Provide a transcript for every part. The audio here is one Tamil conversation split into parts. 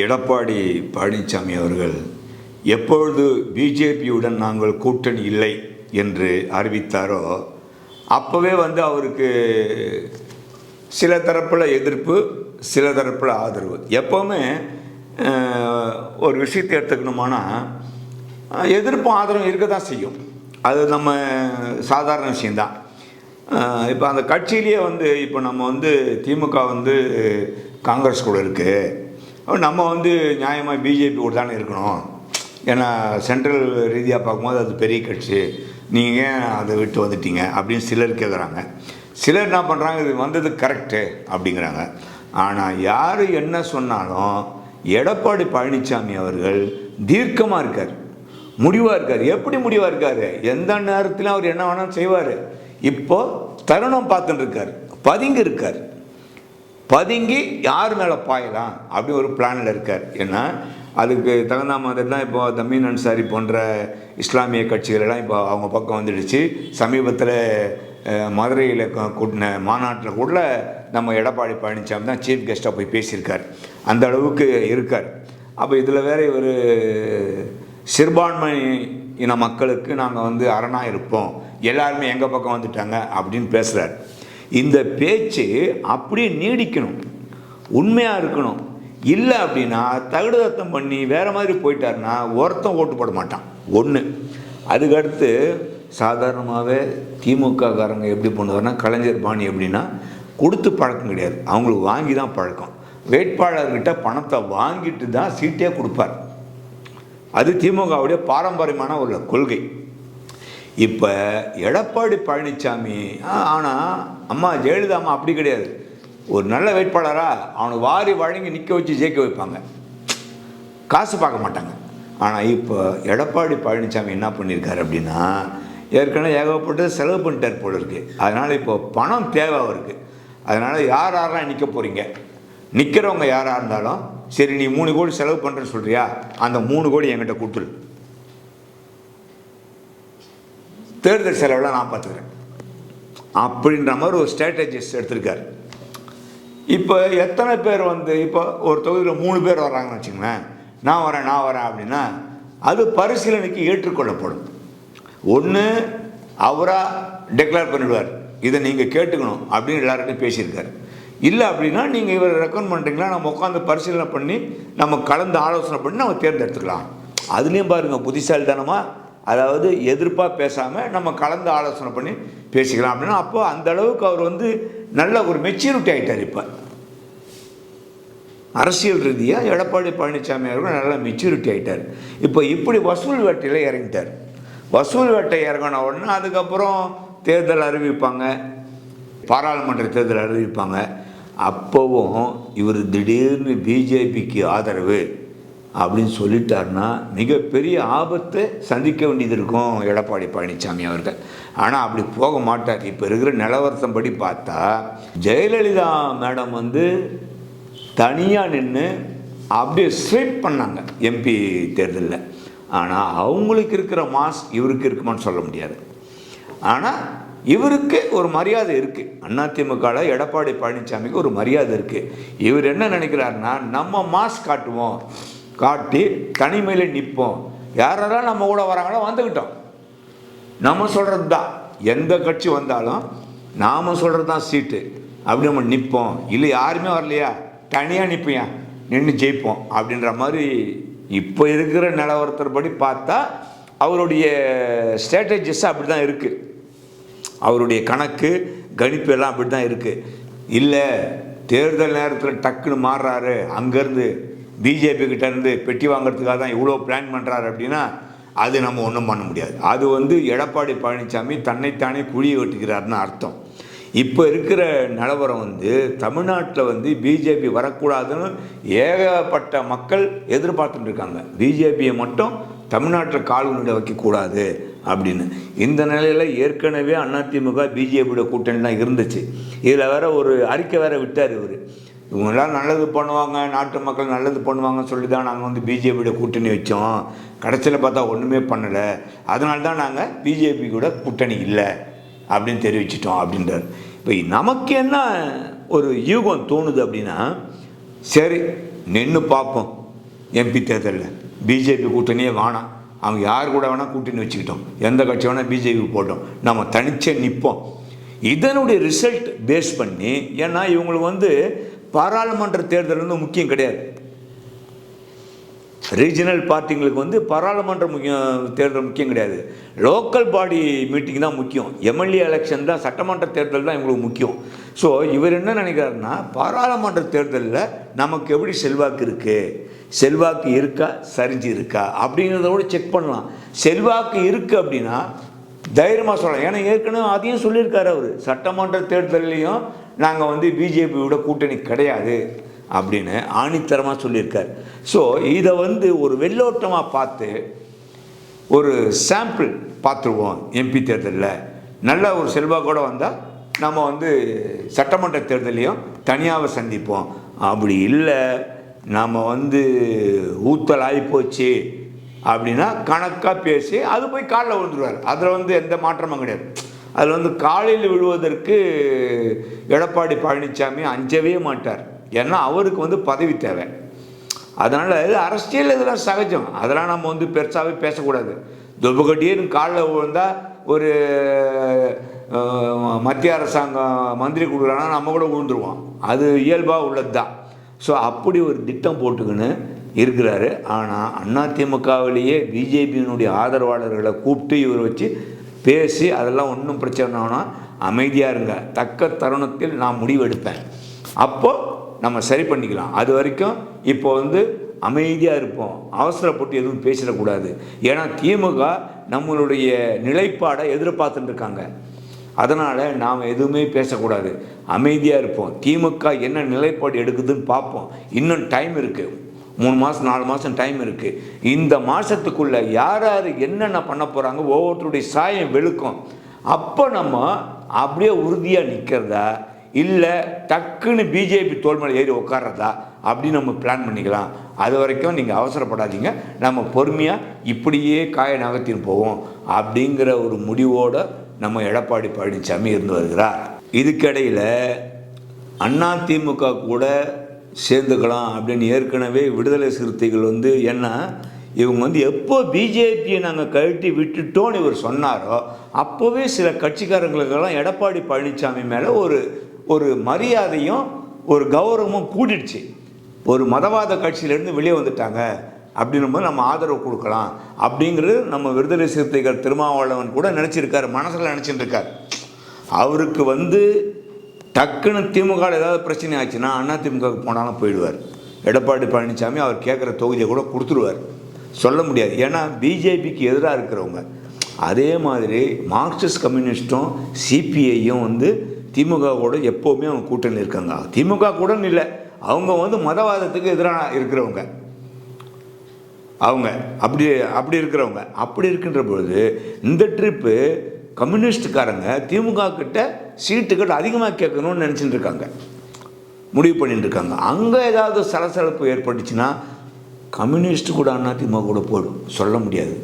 எடப்பாடி பழனிசாமி அவர்கள் எப்பொழுது பிஜேபியுடன் நாங்கள் கூட்டணி இல்லை என்று அறிவித்தாரோ அப்போவே வந்து அவருக்கு சில தரப்பில் எதிர்ப்பு சில தரப்பில் ஆதரவு. எப்போவுமே ஒரு விஷயத்தை எடுத்துக்கணுமானா எதிர்ப்பும் ஆதரவும் இருக்க தான் செய்யும். அது நம்ம சாதாரண விஷயந்தான் இப்போ அந்த கட்சியிலேயே வந்து இப்போ நம்ம வந்து திமுக வந்து காங்கிரஸ் கூட இருக்குது நம்ம வந்து நியாயமாக பிஜேபி கூட தானே இருக்கணும். ஏன்னா சென்ட்ரல் ரீதியாக பார்க்கும்போது அது பெரிய கட்சி. நீங்கள் ஏன் அதை விட்டு வந்துட்டீங்க? அப்படின்னு சிலர் கேட்குறாங்க சிலர் என்ன பண்ணுறாங்க இது வந்தது கரெக்டு அப்படிங்கிறாங்க. ஆனால் யார் என்ன சொன்னாலும் எடப்பாடி பழனிசாமி அவர்கள் தீர்க்கமாக இருக்கார். முடிவாக இருக்கார். எப்படி முடிவாக இருக்கார்? எந்த நேரத்திலும் அவர் என்ன வேணாலும் செய்வார். இப்போது தருணம் பார்த்துட்டு இருக்கார். பதுங்கி இருக்கார். பதுங்கி யார் மேலே பாயலாம்? அப்படி ஒரு பிளானில் இருக்கார். ஏன்னா அதுக்கு தகுந்த மாதிரி தான் இப்போ தமீன் அன்சாரி போன்ற இஸ்லாமிய கட்சிகள் எல்லாம் இப்போ அவங்க பக்கம் வந்துடுச்சு. சமீபத்தில் மதுரையில் கூட்டின மாநாட்டில் கூட நம்ம எடப்பாடி பழனிசாமி தான் சீஃப் கெஸ்ட்டாக போய் பேசியிருக்கார். அந்த அளவுக்கு இருக்கார். அப்போ இதில் வேற ஒரு சிறுபான்மை இன மக்களுக்கு நாங்கள் வந்து அரணாக இருப்போம். எல்லாருமே எங்கள் பக்கம் வந்துட்டாங்க அப்படின்னு பேசுகிறார் இந்த பேச்சு அப்படியே நீடிக்கணும். உண்மையாக இருக்கணும். இல்லை அப்படின்னா தகுடதத்தம் பண்ணி வேறு மாதிரி போயிட்டாருன்னா ஒருத்தன் ஓட்டு போட மாட்டான். ஒன்று அதுக்கடுத்து சாதாரணமாகவே திமுககாரங்க எப்படி பண்ணுவார்னா கலைஞர் பாணி எப்படின்னா கொடுத்து பழக்கம் கிடையாது. அவங்களுக்கு வாங்கி தான் பழக்கம். வேட்பாளர்கிட்ட பணத்தை வாங்கிட்டு தான் சீட்டே கொடுப்பார். அது திமுகவுடைய பாரம்பரியமான ஒரு கொள்கை. இப்போ எடப்பாடி பழனிசாமி ஆனால் அம்மா ஜெயலலிதா அம்மா அப்படி கிடையாது. ஒரு நல்ல வேட்பாளராக அவனை வாரி வழங்கி நிற்க வச்சு ஜெயிக்க வைப்பாங்க. காசு பார்க்க மாட்டாங்க. ஆனால் இப்போ எடப்பாடி பழனிசாமி என்ன பண்ணியிருக்காரு அப்படின்னா ஏற்கனவே ஏகப்பட்டது செலவு பண்ணிட்டார் போல இருக்குது அதனால் இப்போ பணம் தேவை அவருக்கு. அதனால் யார் யாரெல்லாம் நிற்க போகிறீங்க நிற்கிறவங்க யாராக இருந்தாலும் சரி நீ மூணு கோடி செலவு பண்ணுறேன்னு சொல்கிறியா அந்த மூணு கோடி என்கிட்ட கொடுத்துரு. தேர்தல் செலவெல்லாம் நான் பார்த்துக்கிறேன். அப்படின்ற மாதிரி ஒரு ஸ்ட்ராட்டஜிஸ்ட் எடுத்திருக்காரு. இப்போ எத்தனை பேர் வந்து இப்போ ஒரு தொகுதியில் மூணு பேர் வர்றாங்கன்னு வச்சுங்களேன் நான் வரேன் நான் வரேன் அப்படின்னா அது பரிசீலனைக்கு ஏற்றுக்கொள்ளப்படும். ஒன்று அவராக டெக்ளேர் பண்ணிடுவார். இதை நீங்கள் கேட்டுக்கணும் அப்படின்னு எல்லார்கிட்டையும் பேசியிருக்காரு. இல்லை அப்படின்னா நீங்கள் இவரை ரெக்கமெண்ட் பண்ணுறீங்களா நம்ம உட்காந்து பரிசீலனை பண்ணி நம்ம கலந்து ஆலோசனை பண்ணி நம்ம தேர்ந்தெடுத்துக்கலாம். அதுலேயும் பாருங்கள் புத்திசாலித்தனமாக அதாவது எதிர்ப்பாக பேசாமல் நம்ம கலந்து ஆலோசனை பண்ணி பேசிக்கலாம் அப்படின்னா அப்போ அந்த அளவுக்கு அவர் வந்து நல்ல ஒரு மெச்சூரிட்டி ஆகிட்டார் இப்போ. அரசியல் ரீதியாக எடப்பாடி பழனிசாமி அவர்கள் நல்ல மெச்சூரிட்டி ஆகிட்டார் இப்போ இப்படி வசூல் வேட்டையில் இறங்கிட்டார். வசூல் வேட்டை இறங்கின உடனே அதுக்கப்புறம் தேர்தல் அறிவிப்பாங்க. பாராளுமன்ற தேர்தல் அறிவிப்பாங்க. அப்போவும் இவர் திடீர்னு பிஜேபிக்கு ஆதரவு. அப்படின்னு சொல்லிட்டாருன்னா மிகப்பெரிய ஆபத்தை சந்திக்க வேண்டியது இருக்கும் எடப்பாடி பழனிசாமி அவர்கள். ஆனால் அப்படி போக மாட்டார். இப்போ இருக்கிற நிலவரத்தம்படி பார்த்தா ஜெயலலிதா மேடம் வந்து தனியாக நின்று அப்படியே ஸ்வீப் பண்ணாங்க எம்பி தேர்தலில். ஆனால் அவங்களுக்கு இருக்கிற மாஸ் இவருக்கு இருக்குமான்னு சொல்ல முடியாது. ஆனால் இவருக்கு ஒரு மரியாதை இருக்குது அதிமுகவில் எடப்பாடி பழனிசாமிக்கு ஒரு மரியாதை இருக்குது இவர் என்ன நினைக்கிறாருன்னா நம்ம மாஸ் காட்டுவோம். காட்டி தனிமையில் நிற்போம். யாரெல்லாம் நம்ம கூட வராங்களோ வந்துக்கிட்டோம் நம்ம சொல்கிறது தான் எந்த கட்சி வந்தாலும் நாம் சொல்கிறது தான் சீட்டு. அப்படி நம்ம நிற்போம். இல்லை யாருமே வரலையா? தனியாக நிற்பியா நின்று ஜெயிப்போம். அப்படின்ற மாதிரி இப்போ இருக்கிற நிலவரத்தின்படி பார்த்தா அவருடைய ஸ்ட்ராட்டஜிஸ் அப்படி தான் இருக்குது அவருடைய கணக்கு கணிப்பு எல்லாம் அப்படி தான் இருக்குது இல்லை தேர்தல் நேரத்தில் டக்குன்னு மாறுறாரு. அங்கேருந்து பிஜேபி கிட்டேருந்து பெட்டி வாங்குறதுக்காக தான் இவ்வளோ பிளான் பண்ணுறாரு அப்படின்னா அது நம்ம ஒன்றும் பண்ண முடியாது. அது வந்து எடப்பாடி பழனிசாமி தன்னைத்தானே குழி வெட்டுக்கிறார்னு அர்த்தம். இப்போ இருக்கிற நிலவரம் வந்து தமிழ்நாட்டில் வந்து பிஜேபி வரக்கூடாதுன்னு ஏகப்பட்ட மக்கள் எதிர்பார்த்துட்டு இருக்காங்க. பிஜேபியை மட்டும் தமிழ்நாட்டில் கால் உண்ட வைக்கக்கூடாது அப்படின்னு. இந்த நிலையில் ஏற்கனவே அதிமுக பிஜேபியோட கூட்டணி தான் இருந்துச்சு. இதில் வேற ஒரு அறிக்கை வேற விட்டார் இவர். இவங்களாம் நல்லது பண்ணுவாங்க நாட்டு மக்கள் நல்லது பண்ணுவாங்கன்னு சொல்லி தான் நாங்கள் வந்து பிஜேபியோட கூட்டணி வச்சோம். கடைசியில் பார்த்தா ஒன்றுமே பண்ணலை. அதனால தான் நாங்கள் பிஜேபி கூட கூட்டணி இல்லை அப்படின்னு தெரிவிச்சிட்டோம் அப்படின்றார். இப்போ நமக்கு என்ன ஒரு யூகம் தோணுது அப்படின்னா சரி நின்று பார்ப்போம். எம்பி தேர்தலில் பிஜேபி கூட்டணியே வேணாம். அவங்க யார் கூட வேணால் கூட்டணி வச்சுக்கிட்டோம். எந்த கட்சி வேணால் பிஜேபி போட்டோம். நம்ம தனிச்சே நிற்போம் இதனுடைய ரிசல்ட் பேஸ் பண்ணி ஏன்னா இவங்களுக்கு வந்து பாராளுமன்ற தேர்தல் வந்து முக்கியம் கிடையாது. ரீஜனல் பார்ட்டிங்களுக்கு வந்து பாராளுமன்ற முக்கியம் தேர்தல் முக்கியம் கிடையாது. லோக்கல் பாடி மீட்டிங் தான் முக்கியம். எம்எல்ஏ எலெக்ஷன் தான் சட்டமன்ற தேர்தல் தான் எங்களுக்கு முக்கியம். ஸோ இவர் என்ன நினைக்கிறாருன்னா பாராளுமன்ற தேர்தலில் நமக்கு எப்படி செல்வாக்கு இருக்குது செல்வாக்கு இருக்கா? சரிஞ்சு இருக்கா அப்படிங்கிறத கூட செக் பண்ணலாம். செல்வாக்கு இருக்குது அப்படின்னா தைரியமாக சொல்லலாம். ஏன்னா ஏற்கனவே அதையும் சொல்லியிருக்காரு அவர். சட்டமன்ற தேர்தல்லையும் நாங்கள் வந்து பிஜேபியோட கூட்டணி கிடையாது அப்படின்னு ஆணித்தரமாக சொல்லியிருக்கார். ஸோ இதை வந்து ஒரு வெள்ளோட்டமாக பார்த்து ஒரு சாம்பிள் பார்த்துருவோம் எம்பி தேர்தலில். நல்ல ஒரு செல்வாக்கோடு வந்தால் நம்ம வந்து சட்டமன்ற தேர்தலையும் தனியாக சந்திப்போம். அப்படி இல்லை நாம் வந்து ஊத்தல் ஆகிப்போச்சு அப்படின்னா கணக்காக பேசி அது போய் காலில் விழுந்துருவார். அதில் வந்து எந்த மாற்றமும் கிடையாது. அதில் வந்து காலையில் விழுவதற்கு எடப்பாடி பழனிசாமி அஞ்சவே மாட்டார். ஏன்னா அவருக்கு வந்து பதவி தேவை. அதனால் இது அரசியல் இதெல்லாம் சகஜம். அதெல்லாம் நம்ம வந்து பெருசாகவே பேசக்கூடாது. துபகட்டின்னு காலில் விழுந்தால் ஒரு மத்திய அரசாங்கம் மந்திரி கொடுக்குறாங்கன்னா நம்ம கூட விழுந்துருவோம். அது இயல்பாக உள்ளது தான் ஸோ அப்படி ஒரு திட்டம் போட்டுக்கின்னு இருக்கிறாரு. ஆனால் அதிமுகவிலேயே பிஜேபியினுடைய ஆதரவாளர்களை கூப்பிட்டு இவர் வச்சு பேசி அதெல்லாம் ஒன்றும் பிரச்சனை வேணாம் அமைதியாக இருங்க. தக்க தருணத்தில் நான் முடிவெடுப்பேன். அப்போது நம்ம சரி பண்ணிக்கலாம். அது வரைக்கும் இப்போ வந்து அமைதியாக இருப்போம். அவசரப்பட்டு எதுவும் பேசிடக்கூடாது. ஏன்னா திமுக நம்மளுடைய நிலைப்பாடை எதிர்பார்த்துட்டு இருக்காங்க. அதனால் நாம் எதுவுமே பேசக்கூடாது. அமைதியாக இருப்போம். திமுக என்ன நிலைப்பாடு எடுக்குதுன்னு பார்ப்போம். இன்னும் டைம் இருக்குது மூணு மாதம் நாலு மாதம் டைம் இருக்குது இந்த மாதத்துக்குள்ளே யார் யார் என்னென்ன பண்ண போகிறாங்க ஒவ்வொருத்தருடைய சாயம் வெளுக்கும். அப்போ நம்ம அப்படியே உறுதியாக நிற்கிறதா இல்லை டக்குன்னு பிஜேபி தோல் மேலே ஏறி உட்கார்றதா அப்படின்னு நம்ம பிளான் பண்ணிக்கலாம். அது வரைக்கும் நீங்கள் அவசரப்படாதீங்க. நம்ம பொறுமையாக இப்படியே காய நகர்த்தின்னு போவோம் அப்படிங்கிற ஒரு முடிவோடு நம்ம எடப்பாடி பழனிசாமி இருந்து வருகிறார். இதுக்கிடையில் அதிமுக கூட சேர்ந்துக்கலாம் அப்படின்னு ஏற்கனவே விடுதலை சிறுத்தைகள் வந்து என்ன இவங்க வந்து எப்போ பிஜேபியை நாங்கள் கழட்டி விட்டுட்டோன்னு இவர் சொன்னாரோ அப்போவே சில கட்சிக்காரங்களுக்கெல்லாம் எடப்பாடி பழனிசாமி மேலே ஒரு ஒரு மரியாதையும் ஒரு கௌரவமும் கூடிடுச்சு. ஒரு மதவாத கட்சியிலேருந்து வெளியே வந்துட்டாங்க. அப்படின்னும் போது நம்ம ஆதரவு கொடுக்கலாம். அப்படிங்கிறது நம்ம விடுதலை சிறுத்தைகள் திருமாவளவன் கூட நினச்சிருக்காரு மனசில் நினச்சிட்டு இருக்கார் அவருக்கு வந்து டக்குன்னு திமுக ஏதாவது பிரச்சனை ஆச்சுன்னா அண்ணா திமுகவுக்கு போனாலும் போயிடுவார். எடப்பாடி பழனிசாமி அவர் கேட்குற தொகுதியை கூட கொடுத்துருவார். சொல்ல முடியாது. ஏன்னா பிஜேபிக்கு எதிராக இருக்கிறவங்க. அதே மாதிரி மார்க்சிஸ்ட் கம்யூனிஸ்ட்டும் சிபிஐயும் வந்து திமுக கூட எப்போவுமே அவங்க கூட்டணி இருக்காங்க. திமுக கூட இல்லை அவங்க வந்து மதவாதத்துக்கு எதிராக இருக்கிறவங்க. அவங்க. அப்படி அப்படி இருக்கிறவங்க. அப்படி இருக்கின்ற பொழுது இந்த ட்ரிப்பு கம்யூனிஸ்டுக்காரங்க திமுக கிட்ட சீட்டுகள் அதிகமாக கேட்கணும்னு நினச்சிட்டு இருக்காங்க. முடிவு பண்ணிட்டு இருக்காங்க. அங்கே ஏதாவது சலசலப்பு ஏற்பட்டுச்சுன்னா கம்யூனிஸ்ட் கூட அண்ணா கூட போயிடும் சொல்ல முடியாது.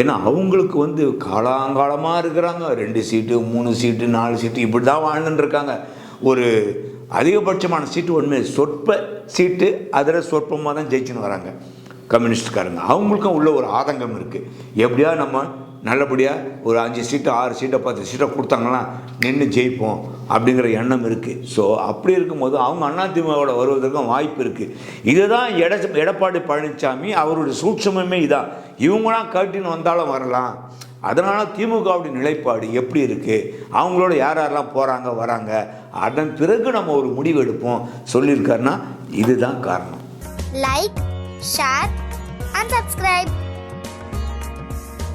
ஏன்னா அவங்களுக்கு வந்து காலாங்காலமாக இருக்கிறாங்க. ரெண்டு சீட்டு மூணு சீட்டு நாலு சீட்டு இப்படி தான் வாழ்ந்துட்டு இருக்காங்க. ஒரு அதிகபட்சமான சீட்டு ஒன்று சொற்ப சீட்டு அதில் சொற்பமாக தான் ஜெயிச்சுன்னு வராங்க கம்யூனிஸ்ட்காரங்க. அவங்களுக்கும் உள்ள ஒரு ஆதங்கம் இருக்குது எப்படியா நம்ம நல்லபடியாக ஒரு அஞ்சு சீட்டு ஆறு சீட்டை பத்து சீட்டை கொடுத்தாங்கன்னா நின்று ஜெயிப்போம் அப்படிங்கிற எண்ணம் இருக்குது ஸோ அப்படி இருக்கும்போது அவங்க அதிமுகவோட வருவதற்கும் வாய்ப்பு இருக்குது இதுதான் எட எடப்பாடி பழனிசாமி அவருடைய சூட்சமே இதான் இவங்களாம் கட்டின்னு வந்தாலும் வரலாம். அதனால் திமுகவுடைய நிலைப்பாடு எப்படி இருக்குது அவங்களோட யார் யாரெல்லாம் போகிறாங்க வராங்க? அதன் பிறகு நம்ம ஒரு முடிவு எடுப்போம். சொல்லியிருக்காருன்னா இதுதான் காரணம். Like share and subscribe